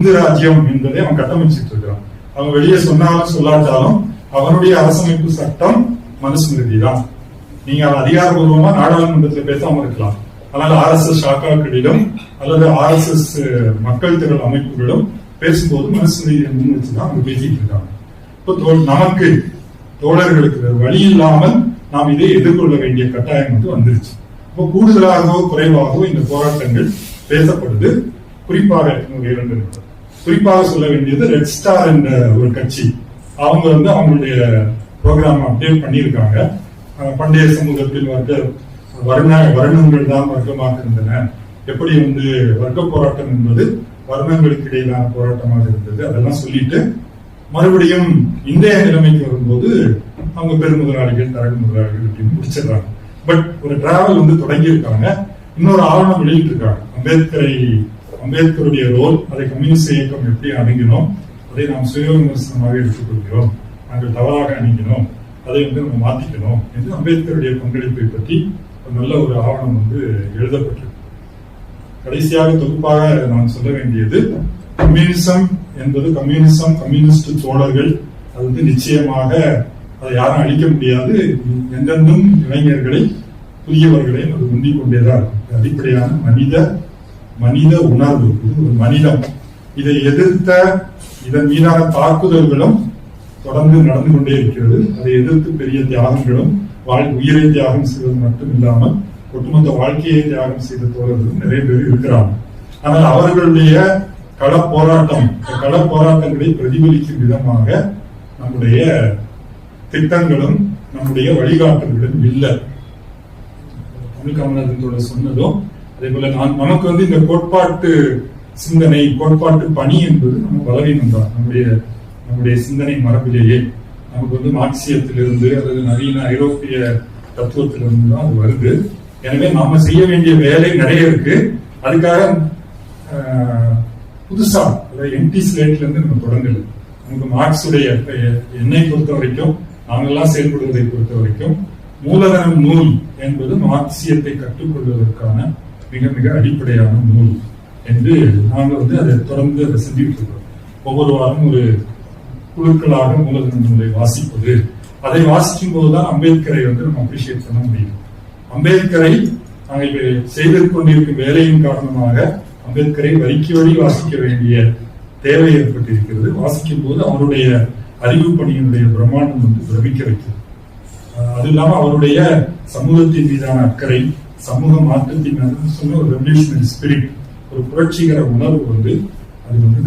இந்து ராஜ்யம் என்பதை அவன் கட்டமைச்சிட்டு இருக்கிறான் அவன் வெளியே சொன்னாலும் சொல்லாட்டாலும் அவனுடைய அரசமைப்பு சட்டம் மனுஸ்மிருதி தான் நீங்க அவன் அதிகாரபூர்வமா நாடாளுமன்றத்தில் பேசாம இருக்கலாம். ஆனால் ஆர் எஸ் எஸ் சாக்காக்களிடம் அல்லது ஆர் எஸ் எஸ் மக்கள் திரள் அமைப்புகளிடம் பேசும்போது மனுஸ்மிருதி முன் வச்சுதான் அவங்க பேசிட்டு இருக்காங்க. இப்போ நமக்கு தோழர்களுக்கு வழி இல்லாமல் நாம் இதை எதிர்கொள்ள வேண்டிய கட்டாயம் வந்து வந்துருச்சு. இப்போ கூடுதலாகவோ குறைவாகவோ இந்த போராட்டங்கள் பேசப்படுது. குறிப்பாக இன்னொரு இரண்டு குறிப்பாக சொல்ல வேண்டியது ரெட் ஸ்டார் என்ற ஒரு கட்சி. அவங்க வந்து அவங்களுடைய ப்ரோக்ராம் அப்டேட் பண்ணியிருக்காங்க. பண்டைய சமூகத்தில் வர்க்க வர்ண வருணங்கள் தான் வர்க்கமாக இருந்தன. எப்படி வந்து வர்க்க போராட்டம் என்பது வர்ணங்களுக்கு இடையிலான போராட்டமாக இருந்தது அதெல்லாம் சொல்லிட்டு மறுபடியும் இன்றைய நிலைமைக்கு வரும்போது அவங்க பெருமுதலாளிகள் தரகு முதலாளிகள் அப்படின்னு முடிச்சிடுறாங்க. பட் ஒரு டிராவல் வந்து தொடங்கியிருக்காங்க. இன்னொரு ஆவணம் வெளியிட்டிருக்காங்க. அம்பேத்கரை அம்பேத்கருடைய ரோல் அதை கம்யூனிஸ்ட் இயக்கம் எப்படி அணுகினோம் அதை நாம் சுய விமர்சனமாக எடுத்துக்கொள்கிறோம். நாங்கள் தவறாக அணுகினோம். அதை வந்து நம்ம மாத்திக்கணும் என்று அம்பேத்கருடைய பங்களிப்பை பற்றி ஒரு நல்ல ஒரு ஆவணம் வந்து எழுதப்பட்டிருக்கு. கடைசியாக தொகுப்பாக நான் சொல்ல வேண்டியது கம்யூனிசம் என்பது கம்யூனிசம் கம்யூனிஸ்ட் தோழர்கள் அது வந்து நிச்சயமாக அதை யாரும் அழிக்க முடியாது. எந்தெந்தும் இளைஞர்களை புதியவர்களையும் அது முந்திக் கொண்டேதான் அடிப்படையான மனித மனித உணர்வு இது ஒரு மனிதம். இதை எதிர்த்த இதன் மீதான தாக்குதல்களும் தொடர்ந்து நடந்து கொண்டே இருக்கிறது. அதை எதிர்த்து பெரிய தியாகங்களும் வாழ் உயிரை தியாகம் செய்வது மட்டும் இல்லாமல் ஒட்டுமொத்த வாழ்க்கையை தியாகம் செய்த தோழர்கள் நிறைய பேர் இருக்கிறாங்க. ஆனால் அவர்களுடைய கள போராட்டம் இந்த கள போராட்டங்களை பிரதிபலிக்கும் விதமாக நம்முடைய திட்டங்களும் நம்முடைய வழிகாட்டல்களும் இல்லை. தமிழ் கமலத்தோட சொன்னதும் அதே போல நான் நமக்கு வந்து இந்த கோட்பாட்டு சிந்தனை கோட்பாட்டு பணி என்பது நம்ம பலவீனம் தான். நம்முடைய நம்முடைய சிந்தனை மரபிலேயே நமக்கு வந்து மார்க்சியத்திலிருந்து அல்லது நவீன ஐரோப்பிய தத்துவத்திலிருந்து தான் அது வருது. எனவே நாம செய்ய வேண்டிய வேலை நிறைய இருக்கு. அதுக்காக புதுசா எம்டி ஸ்லேட்ல இருந்து நம்ம தொடங்கல. நமக்கு மார்க்ஸுடைய என்னை பொறுத்த வரைக்கும் நாங்கெல்லாம் செயல்படுவதை பொறுத்த வரைக்கும் மூலதனம் நூல் என்பது மார்க்சியத்தை கற்றுக்கொள்வதற்கான மிக மிக அடிப்படையான நூல் என்று நாங்கள் வந்து அதை தொடர்ந்து அதை செஞ்சுட்டு இருக்கோம். ஒவ்வொரு வாரம் ஒரு குழுக்களாக மூலதன நூலை வாசிப்பது. அதை வாசிக்கும் போதுதான் அம்பேத்கரை வந்து நம்ம அப்ரிஷியேட் பண்ண முடியும். அம்பேத்கரை நாங்கள் இப்ப செய்து கொண்டிருக்கும் வேலையின் காரணமாக அம்பேத்கரை வரிக்கு வழி வாசிக்க வேண்டிய தேவை ஏற்பட்டிருக்கிறது. வாசிக்கும் போது அவருடைய அறிவு பணியினுடைய பிரம்மாண்டம் வந்து பிரமிக்க வைக்கிறது. அது இல்லாமல் அவருடைய சமூகத்தின் மீதான அக்கறை சமூக மாற்றத்தின் சொன்ன ஒரு ரெவல்யூஷனரி ஸ்பிரிட் ஒரு புரட்சிகர உணர்வு வந்து அது வந்து